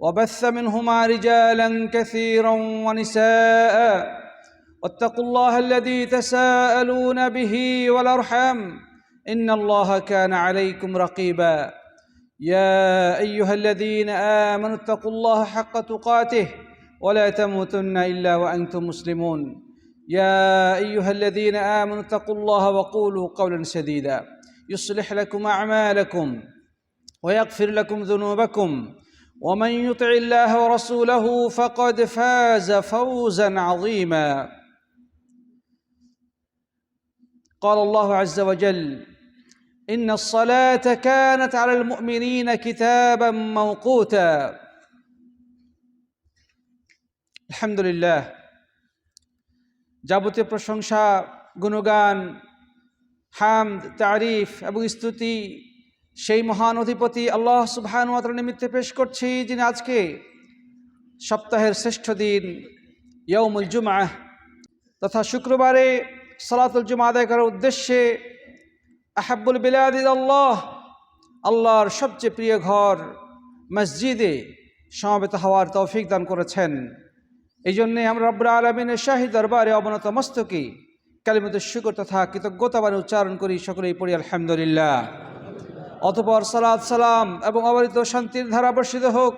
وبث منهما رجالا كثيرا ونساء. واتقوا الله الذي تساءلون به والأرحام. إن الله كان عليكم رقيبا. يا أيها الذين آمنوا اتقوا الله حق تقاته ولا تموتن إلا وأنتم مسلمون. يا أيها الذين آمنوا اتقوا الله وقولوا قولا سديدا. يصلح لكم أعمالكم ويغفر لكم ذنوبكم. ومن يطع الله ورسوله فقد فاز فوزا عظيما قال الله عز وجل ان الصلاه كانت على المؤمنين كتابا موقوتا আলহামদুলিল্লাহ যাবতীয় প্রশংসা গুণগান হামদ তারিফ এবং স্তুতি সেই মহান অধিপতি আল্লাহ সুবহানুয়াতার নিমিত্তে পেশ করছি, যিনি আজকে সপ্তাহের শ্রেষ্ঠ দিন ইয়ৌমুল জুমা তথা শুক্রবারে সালাতুল জুমা আদায় করার উদ্দেশ্যে আহাবুল বিলাদিদ আল্লাহ আল্লাহর সবচেয়ে প্রিয় ঘর মসজিদে সমাবেত হওয়ার তৌফিক দান করেছেন। এই জন্যে আমরা রব্রা আলমিনের শাহী দরবারে অবনত মস্তকে কালিমতের শুকর তথা কৃতজ্ঞতাবান উচ্চারণ করি, সকলেই পড়ি আলহামদুলিল্লাহ। অতপর সালাদ সালাম এবং অবরিত শান্তির ধারা বর্ষিত হোক,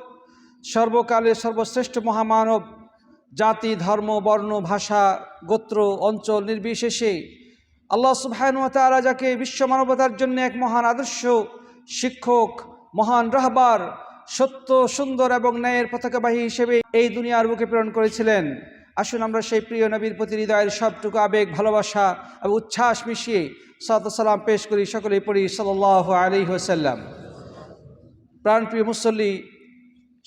সর্বকালের সর্বশ্রেষ্ঠ মহামানব, জাতি, ধর্ম, বর্ণ, ভাষা, গোত্র, অঞ্চল নির্বিশেষে আল্লাহ সুবহানুয়া তারা যাকে বিশ্ব মানবতার জন্য এক মহান আদর্শ, শিক্ষক, মহান রাহবার, সত্য, সুন্দর এবং ন্যায়ের পতাকাবাহী হিসেবে এই দুনিয়ার বুকে প্রেরণ করেছিলেন। আসুন আমরা সেই প্রিয় নবীর প্রতি হৃদয়ের সবটুকু আবেগ, ভালোবাসা এবং উচ্ছ্বাস মিশিয়ে সালাম পেশ করি সকলে পড়ি সাল আলী হোসাল্লাম প্রাণপ্রিয় মুসল্লি,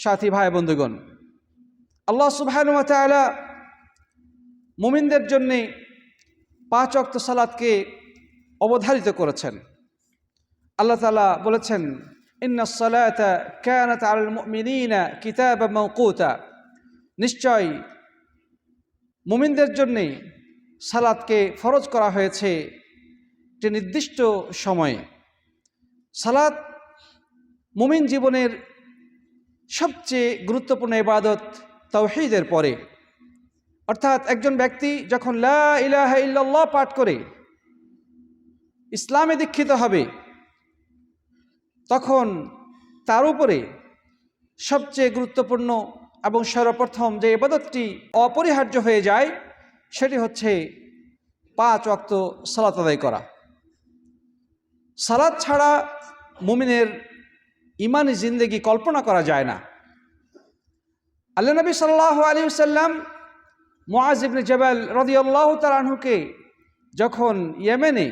সাথী, ভাই, বন্ধুগণ, আল্লাহ সুবাহানুমতালা মুমিনদের জন্যে পাঁচ অক্ত সালাদকে অবধারিত করেছেন। আল্লাহ তালা বলেছেন, ইন্না সালাতা কানাত আল মুমিনিনা কিতাব মৌকুতা নিশ্চয় মুমিনদের জন্যে সালাদকে ফরজ করা হয়েছে একটি নির্দিষ্ট সময়ে। সালাদ মুমিন জীবনের সবচেয়ে গুরুত্বপূর্ণ ইবাদত তৌহিদের পরে। অর্থাৎ একজন ব্যক্তি যখন লা ইলাহা পাঠ করে, ইসলামে দীক্ষিত হবে, তখন তার উপরে সবচেয়ে গুরুত্বপূর্ণ এবং সর্বপ্রথম যে ইবাদতটি অপরিহার্য হয়ে যায়, সেটি হচ্ছে পাঁচ অক্ত সালাত আদায় করা। সালাদ ছাড়া মুমিনের ইমানি জিন্দগি কল্পনা করা যায় না। আল্লাহ নবী সাল্লাহ আলী সাল্লাম মোয়াজ জবাল রদিয়াল্লাহ তালাহুকে যখন ইয়েমেনে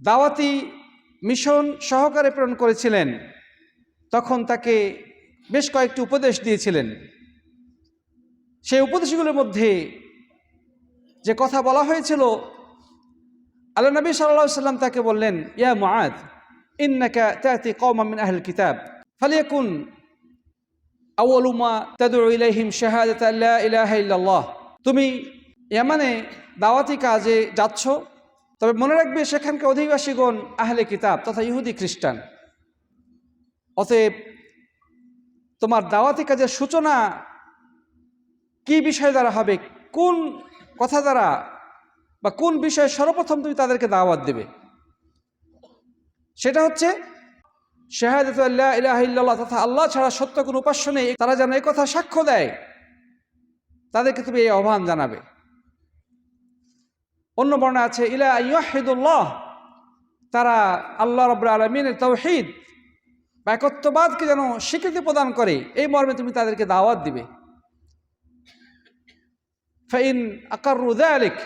দাওয়াতি মিশন সহকারে প্রেরণ করেছিলেন, তখন তাকে বেশ কয়েকটি উপদেশ দিয়েছিলেন। সেই উপদেশগুলোর মধ্যে যে কথা বলা হয়েছিল, আল্লাহ নবী সাল্লাহ সাল্লাম তাকে বললেন, ইয়া মুআদ ইন্নাকা তাতি কওমান মিন আহল কিতাব, ফালিয়াকুন আউয়ালু মা তাদউ ইলাইহিম শাহাদাত লা ইলাহা ইল্লাল্লাহ। তুমি ইয়ামানে দাওয়াতি কাজে যাচ্ছ, তবে মনে রাখবে সেখানকার অধিবাসীগণ আহলে কিতাব তথা ইহুদি খ্রিস্টান। অতএব তোমার দাওয়াতি কাজের সূচনা কি বিষয় দ্বারা হবে? কোন কথা দ্বারা বা কোন বিষয়ে সর্বপ্রথম তুমি তাদেরকে দাওয়াত দেবে? সেটা হচ্ছে, শাহাদাতু আল্লাহ তথা আল্লাহ ছাড়া সত্য কোনো উপাস্য নেই। তারা যেন কথা সাক্ষ্য দেয়, তাদেরকে তুমি এই আহ্বান জানাবে। অন্য বর্ণা আছে, ইলা ইয়াহিদুল্লাহ তারা আল্লাহ রব্লা আলমিনের তৌহিদ বা একত্ববাদকে যেন স্বীকৃতি প্রদান করে এই মর্মে তুমি তাদেরকে দাওয়াত দিবে فإن أقروا ذلك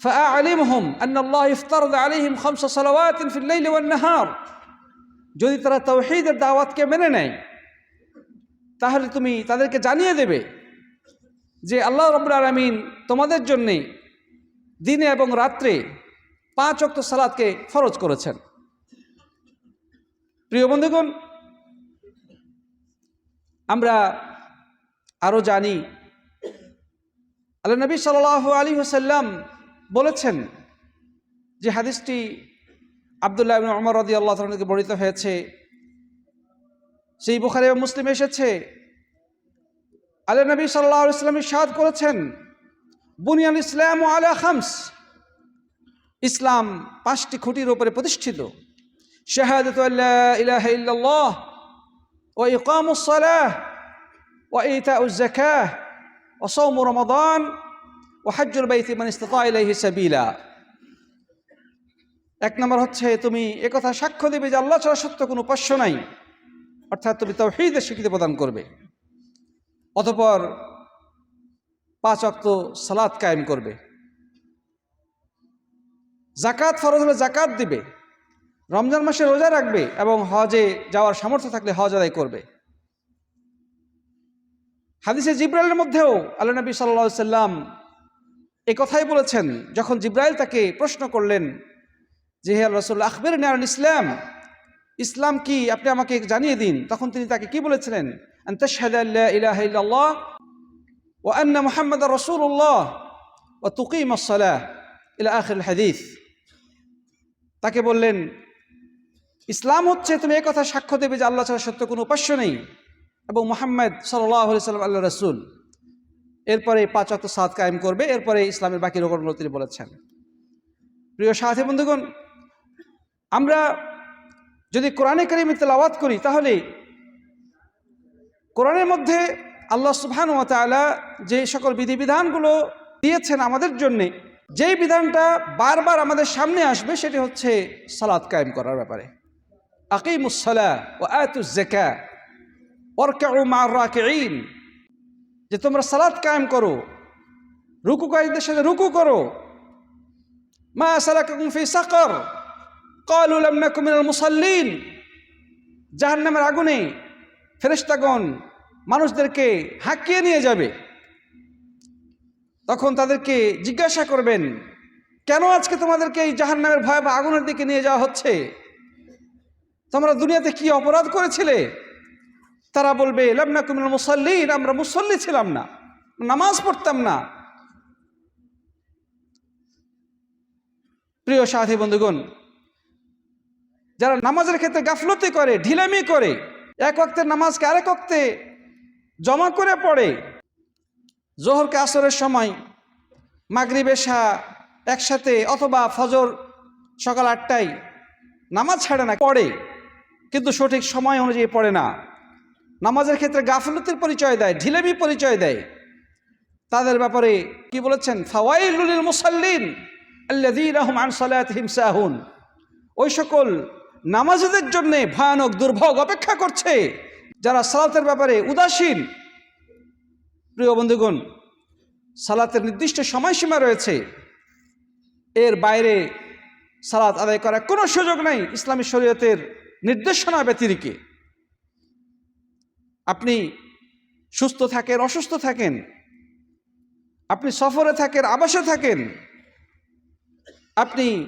فأعلمهم أن الله افترض عليهم خمس صلوات في الليل والنهار যদি তারা তৌহিদের দাওয়াতকে মেনে নেয় তাহলে তুমি তাদেরকে জানিয়ে দেবে যে আল্লাহ রব্বুল আলমিন তোমাদের জন্যে দিনে এবং রাত্রে পাঁচ অক্ত সালাদকে ফরজ করেছেন প্রিয় বন্ধুগণ, আমরা আরও জানি আল্লাহ নবী সাল আলী হাসাল্লাম বলেছেন যে হাদিসটি আবদুল্লাহ ইবনে রদি আল্লাহ থেকে বর্ণিত হয়েছে। সেই বুখারে মুসলিম এসেছে। আল্লাহ নবী সাল্লাহ ইসলামের সাদ করেছেন, বুনিয়াল ইসলাম ও আলা খামস। ইসলাম পাঁচটি খুঁটির উপরে প্রতিষ্ঠিত। ইলাহা ইল্লাল্লাহ ও ইকামুস সালাহ ও ইতাউজ যাকাহ ও সৌম রমাদান ও হজ্জুল বাইতি মান ইস্তাতা ইলাইহি সাবিলা এক নম্বর হচ্ছে তুমি একথা সাক্ষ্য দেবে যে আল্লাহ ছাড়া সত্য কোনো উপাস্য নাই। অর্থাৎ তুমি তাওহীদের স্বীকৃতি প্রদান করবে। অতপর পাঁচ অক্ত সালাদ কায়েম করবে। জাকাত ফরজ হলে জাকাত দিবে। রমজান মাসে রোজা রাখবে এবং হজে যাওয়ার সামর্থ্য থাকলে হজ আদায় করবে। হাদিসে জিব্রাইলের মধ্যেও আল্লাহ নবী সাল্লা সাল্লাম এ কথাই বলেছেন, যখন জিব্রাইল তাকে প্রশ্ন করলেন যে, হে রসুল্লা আখবের নেয়ার ইসলাম ইসলাম কি? আপনি আমাকে জানিয়ে দিন। তখন তিনি তাকে কি বলেছিলেন? ও আন্না মোহাম্মদ রসুল্লাহ ও তুকিম সালাহ ইলা আখির হাদিস। তাকে বললেন ইসলাম হচ্ছে তুমি এই কথা সাক্ষ্য দেবে যে আল্লাহ ছাড়া সত্য কোনো উপাস্য নেই। এবং মোহাম্মদ সাল্লাহ সাল্লাম আল্লাহ রসুল। এরপরে পাঁচ অক্ত সাদ কায়েম করবে, এরপরে ইসলামের বাকি রোগগুলো তিনি বলেছেন। প্রিয় সাথী বন্ধুগণ, আমরা যদি কোরআনে কারিমে তেলাওয়াত করি, তাহলে কোরআনের মধ্যে আল্লাহ সুবহান ও তালা যে সকল বিধিবিধানগুলো দিয়েছেন আমাদের জন্যে, যেই বিধানটা বারবার আমাদের সামনে আসবে, সেটি হচ্ছে সালাদ কায়েম করার ব্যাপারে। আকিমুসলা ও আয়াতুজ্জেকা ওরকাউ মার রাকিন যে তোমরা সালাদ কায়েম করো রুকুকারীদের সাথে রুকু করো মা সালাকুম ফি সাকর قالوا لم نكن من المصلين জাহান্নামের আগুনে ফেরেশতাগণ মানুষদেরকে হাঁকিয়ে নিয়ে যাবে তখন তাদেরকে জিজ্ঞাসা করবেন কেন আজকে তোমাদেরকে এই জাহান্নামের ভয় বা আগুনের দিকে নিয়ে যাওয়া হচ্ছে তোমরা দুনিয়াতে কি অপরাধ করেছিলে? তারা বলবে লামনা কুমিল মুসল্লিন, আমরা মুসল্লি ছিলাম না, নামাজ পড়তাম না। প্রিয় সাথী বন্ধুগণ, যারা নামাজের ক্ষেত্রে গাফলতি করে, ঢিলামি করে, এক অক্তের নামাজকে আরেক অক্তে জমা করে পড়ে, জোহরকে আসরের সময় মাগরি বেশা একসাথে অথবা ফজর সকাল আটটায় নামাজ ছাড়ে না, পড়ে। কিন্তু সঠিক সময় অনুযায়ী পড়ে না। নামাজের ক্ষেত্রে গাফলতির পরিচয় দেয় ঢিলেমি পরিচয় দেয়। তাদের ব্যাপারে কি বলেছেন? ফাওয়াইলুল মুসাল্লিন আল্লাযীনা হুম আন সালাতিহিম সাহুন। ওই সকল নামাজিদের জন্য ভয়ানক দুর্ভোগ অপেক্ষা করছে, যারা সালাতের ব্যাপারে উদাসীন। প্রিয় বন্ধুগণ, সালাতের নির্দিষ্ট সময়সীমা রয়েছে। এর বাইরে সালাত আদায় করার কোনো সুযোগ নাই ইসলামী শরীয়তের নির্দেশনা ব্যতিরিকে। আপনি সুস্থ থাকেন, অসুস্থ থাকেন। আপনি সফরে থাকেন, আবাসে থাকেন। আপনি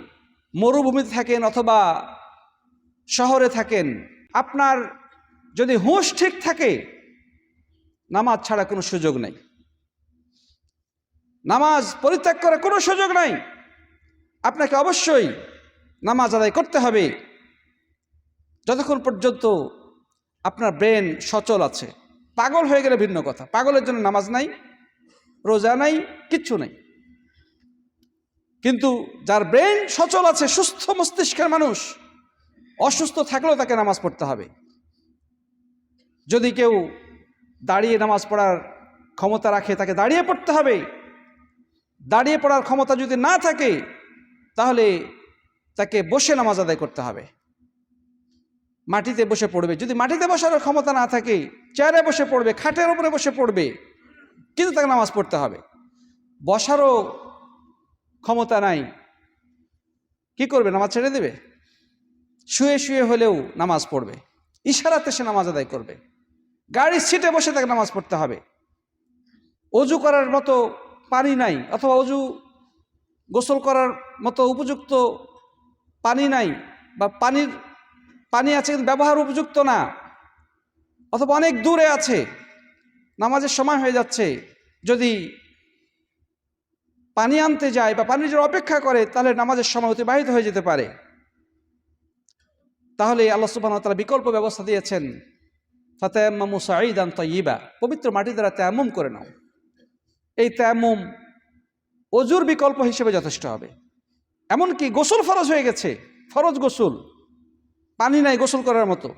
মরুভূমিতে থাকেন অথবা শহরে থাকেন। আপনার যদি হুঁশ ঠিক থাকে, নামাজ ছাড়া কোনো সুযোগ নাই। নামাজ পরিত্যাগ করার কোনো সুযোগ নাই। আপনাকে অবশ্যই নামাজ আদায় করতে হবে। যতক্ষণ পর্যন্ত আপনার ব্রেন সচল আছে, পাগল হয়ে গেলে ভিন্ন কথা। পাগলের জন্য নামাজ নাই, রোজা নাই, কিচ্ছু নাই। কিন্তু যার ব্রেন সচল আছে, সুস্থ মস্তিষ্কের মানুষ, অসুস্থ থাকলেও তাকে নামাজ পড়তে হবে। যদি কেউ দাঁড়িয়ে নামাজ পড়ার ক্ষমতা রাখে, তাকে দাঁড়িয়ে পড়তে হবে। দাঁড়িয়ে পড়ার ক্ষমতা যদি না থাকে, তাহলে তাকে বসে নামাজ আদায় করতে হবে। মাটিতে বসে পড়বে। যদি মাটিতে বসার ক্ষমতা না থাকে, চেয়ারে বসে পড়বে, খাটের উপরে বসে পড়বে, কিন্তু তাকে নামাজ পড়তে হবে। বসারও ক্ষমতা নাই। কি করবে? নামাজ ছেড়ে দেবে? শুয়ে শুয়ে হলেও নামাজ পড়বে। ইশারাতে সে নামাজ আদায় করবে। গাড়ির সিটে বসে তাকে নামাজ পড়তে হবে। অজু করার মতো পানি নাই, অথবা অজু গোসল করার মতো উপযুক্ত পানি নাই, বা পানির পানি আছে কিন্তু ব্যবহার উপযুক্ত না। অথবা অনেক দূরে আছে। নামাজের সময় হয়ে যাচ্ছে। যদি পানি আনতে যায় বা পানির জন্য অপেক্ষা করে, তাহলে নামাজের সময় অতিবাহিত হয়ে যেতে পারে। তাহলে আল্লাহ সুবাহ তারা বিকল্প ব্যবস্থা দিয়েছেন। ফাতেমামু সাঈদান তয়িবা পবিত্র মাটি দ্বারা তেমুম করে নাও। এই তেমুম অজুর বিকল্প হিসেবে যথেষ্ট হবে। এমনকি গোসল ফরজ হয়ে গেছে। ফরজ গোসল। পানি নাই গোসল করার মতো।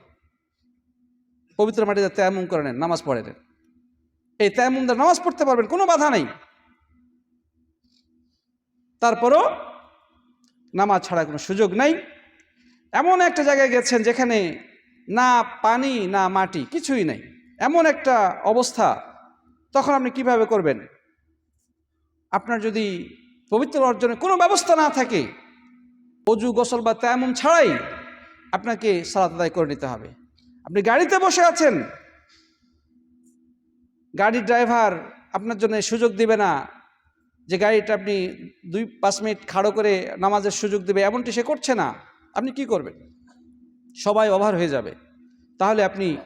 পবিত্র মাটিতে তেমুম করে নেন, নামাজ পড়ে নেন। এই তেমুম দ্বারা নামাজ পড়তে পারবেন, কোনো বাধা নেই। তারপরও নামাজ ছাড়া কোনো সুযোগ নাই। এমন একটা জায়গায় গেছেন যেখানে না পানি, না মাটি, কিছুই নেই। এমন একটা অবস্থা, তখন আপনি কীভাবে করবেন? আপনার যদি পবিত্র অর্জনের কোনো ব্যবস্থা না থাকে, অজু, গোসল বা তেমন ছাড়াই আপনাকে সালাত আদায় করে নিতে হবে। আপনি গাড়িতে বসে আছেন। গাড়ির ড্রাইভার আপনার জন্য সুযোগ দিবে না যে গাড়িটা আপনি দুই পাঁচ মিনিট খাড়ো করে নামাজের সুযোগ দেবে, এমনটি সে করছে না। আপনি কি করবেন? সবাই অভার হয়ে যাবে। তাহলে আপনি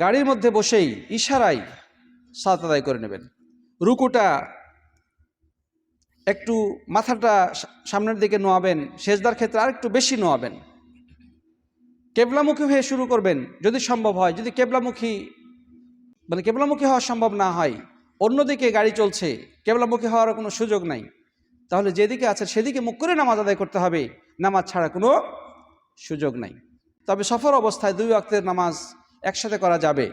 গাড়ির মধ্যে বসেই ইশারাই সাত আদায় করে নেবেন। রুকুটা একটু মাথাটা সামনের দিকে নোয়াবেন, সেজদার ক্ষেত্রে আর একটু বেশি নোয়াবেন। কেবলামুখী হয়ে শুরু করবেন, যদি সম্ভব হয়। যদি কেবলামুখী মানে কেবলামুখী হওয়া সম্ভব না হয়, অন্যদিকে গাড়ি চলছে, কেবলামুখী হওয়ার কোনো সুযোগ নাই। তাহলে যেদিকে আছে, সেদিকে মুখ করে নামাজ আদায় করতে হবে। নামাজ ছাড়া কোনো সুযোগ নাই। তবে সফর অবস্থায় দুই ওয়াক্তের নামাজ একসাথে করা যাবে।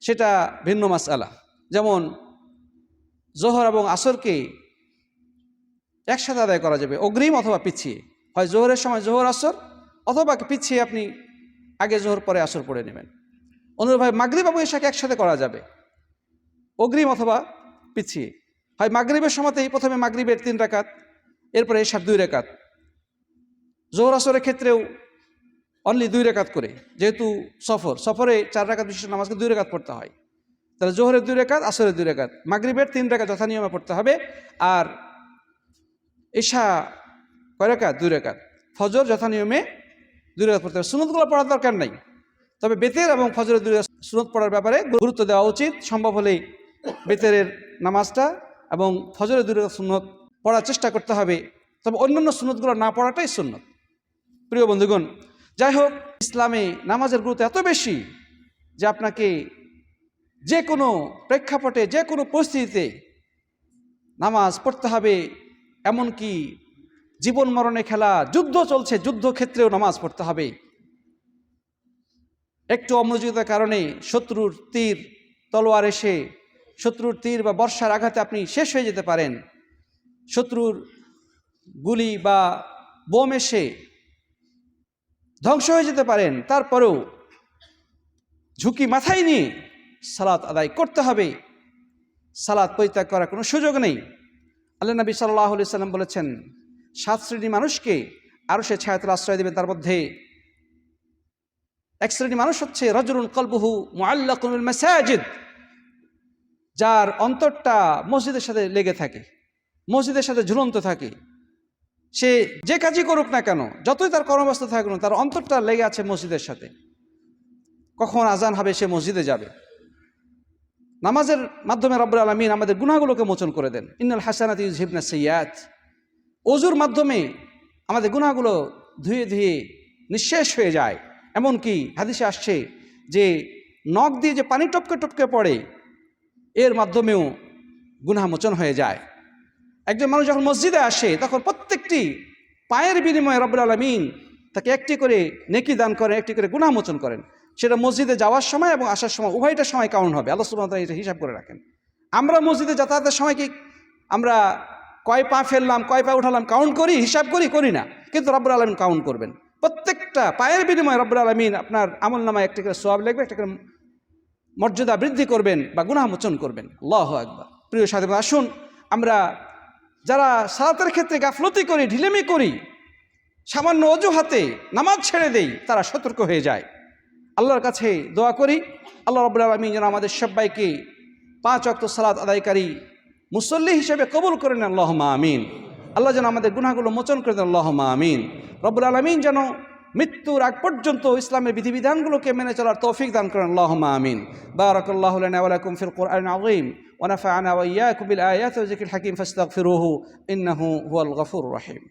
সেটা ভিন্ন মাসআলা। যেমন জোহর এবং আসরকে একসাথে আদায় করা যাবে। অগ্রিম অথবা পিছিয়ে। হয় জোহরের সময় জোহর আসর, অথবা পিছিয়ে আপনি আগে জোহর, পরে আসর পড়ে নেবেন। অনুরূপভাবে মাগরিব এবং এশাকে একসাথে করা যাবে। অগ্রিম অথবা পিছিয়ে। হয় মাগরিবের সময়তেই প্রথমে মাগরিবের তিন রাকাত, এরপরে এশার দুই রেখাত জোহর, আসরের ক্ষেত্রেও অনলি দুই রেখাত করে। যেহেতু সফর, সফরে চার রাকাত বিশিষ্ট নামাজকে দুই রেখাত পড়তে হয়। তাহলে জোহরের দুই রেখাত আসরের দুই রেখাত মাগরিবের তিন রেখাত যথা নিয়মে পড়তে হবে। আর এশা কয় রেখাত? দুই রেখাত। ফজর যথা নিয়মে দুই রেখাত পড়তে হবে। সুনতগুলো পড়ার দরকার নাই। তবে বেতের এবং ফজরের দুই সুনত পড়ার ব্যাপারে গুরুত্ব দেওয়া উচিত। সম্ভব হলেই বেতের নামাজটা এবং ফজরের দুই রেখাত সুন্নত পড়ার চেষ্টা করতে হবে। তবে অন্যান্য সুন্নতগুলো না পড়াটাই সুন্নত। প্রিয় বন্ধুগণ, যাই হোক, ইসলামে নামাজের গুরুত্ব এত বেশি যে আপনাকে যে কোনো প্রেক্ষাপটে, যে কোনো পরিস্থিতিতে নামাজ পড়তে হবে। এমনকি জীবন মরণে খেলা, যুদ্ধ চলছে, যুদ্ধক্ষেত্রেও নামাজ পড়তে হবে। একটু অমনোযোগিতার কারণে শত্রুর তীর, তলোয়ার এসে শত্রুর তীর বা বর্ষার আঘাতে আপনি শেষ হয়ে যেতে পারেন। শত্রুর গুলি বা বোম এসে ধ্বংস হয়ে যেতে পারেন। তারপরেও ঝুঁকি মাথায় নিয়ে সালাত আদায় করতে হবে। সালাত পরিত্যাগ করার কোনো সুযোগ নেই। আল্লাহ নবী সাল্লাহ আলি সাল্লাম বলেছেন, সাত শ্রেণি মানুষকে আরও সে ছায়াতল আশ্রয় দেবে তার মধ্যে এক শ্রেণি মানুষ হচ্ছে রজরুল কলবহু মুআল্লাকুল মাসাজিদ, যার অন্তরটা মসজিদের সাথে লেগে থাকে, মসজিদের সাথে ঝুলন্ত থাকে। সে যে কাজই করুক না কেন, যতই তার কর্মব্যস্ত থাকুক তার অন্তরটা লেগে আছে মসজিদের সাথে। কখন আজান হবে সে মসজিদে যাবে। নামাজের মাধ্যমে রব্বুল আলমিন আমাদের গুনাহগুলোকে মোচন করে দেন। ইন্নাল হাসানাত ইউজহিবনা সৈয়াদ অজুর মাধ্যমে আমাদের গুনাহগুলো ধুয়ে ধুয়ে নিঃশেষ হয়ে যায়। এমনকি হাদিসে আসছে যে নখ দিয়ে যে পানি টপকে টপকে পড়ে, এর মাধ্যমেও গুনাহ মোচন হয়ে যায়। একজন মানুষ যখন মসজিদে আসে, তখন প্রত্যেকটি পায়ের বিনিময়ে রব্বুল আলমিন তাকে একটি করে নেকি দান করেন, একটি করে গুণামোচন করেন। সেটা মসজিদে যাওয়ার সময় এবং আসার সময়, উভয়টা সময় কাউন্ট হবে। আল্লাহ সুবাহ এটা হিসাব করে রাখেন। আমরা মসজিদে যাতায়াতের সময় কি আমরা কয় পা ফেললাম, কয় পা উঠালাম, কাউন্ট করি, হিসাব করি করি না। কিন্তু রব্বুল আলমিন কাউন্ট করবেন। প্রত্যেকটা পায়ের বিনিময়ে রব্বুল আলমিন আপনার আমল নামায় একটা করে সোয়াব লিখবে একটা করে মর্যাদা বৃদ্ধি করবেন বা গুণামোচন করবেন। আল্লাহ একবার প্রিয় সাথে আসুন আমরা যারা সালাতের ক্ষেত্রে গাফলতি করি, ঢিলেমি করি, সামান্য অজুহাতে নামাজ ছেড়ে দেই, তারা সতর্ক হয়ে যায়। আল্লাহর কাছে দোয়া করি আল্লাহ রব্বুল আলমী যেন আমাদের সবাইকে পাঁচ অক্ত সালাত আদায়কারী মুসল্লি হিসেবে কবুল করে নেন আল্লাহমা আমিন আল্লাহ যেন আমাদের গুনাহগুলো মোচন করে দেন আল্লাহমা আমিন রব্বুল আলমিন যেন মৃত্যুর আগ পর্যন্ত ইসলামের বিধিবিধানগুলোকে মেনে চলার তৌফিক দান করেন আল্লাহমা আমিন বারাকাল্লাহু লানা ওয়া লাকুম ফিল কুরআনিল আযীম ونفعنا وإياكم بالآيات والذكر الحكيم فاستغفروه إنه هو الغفور الرحيم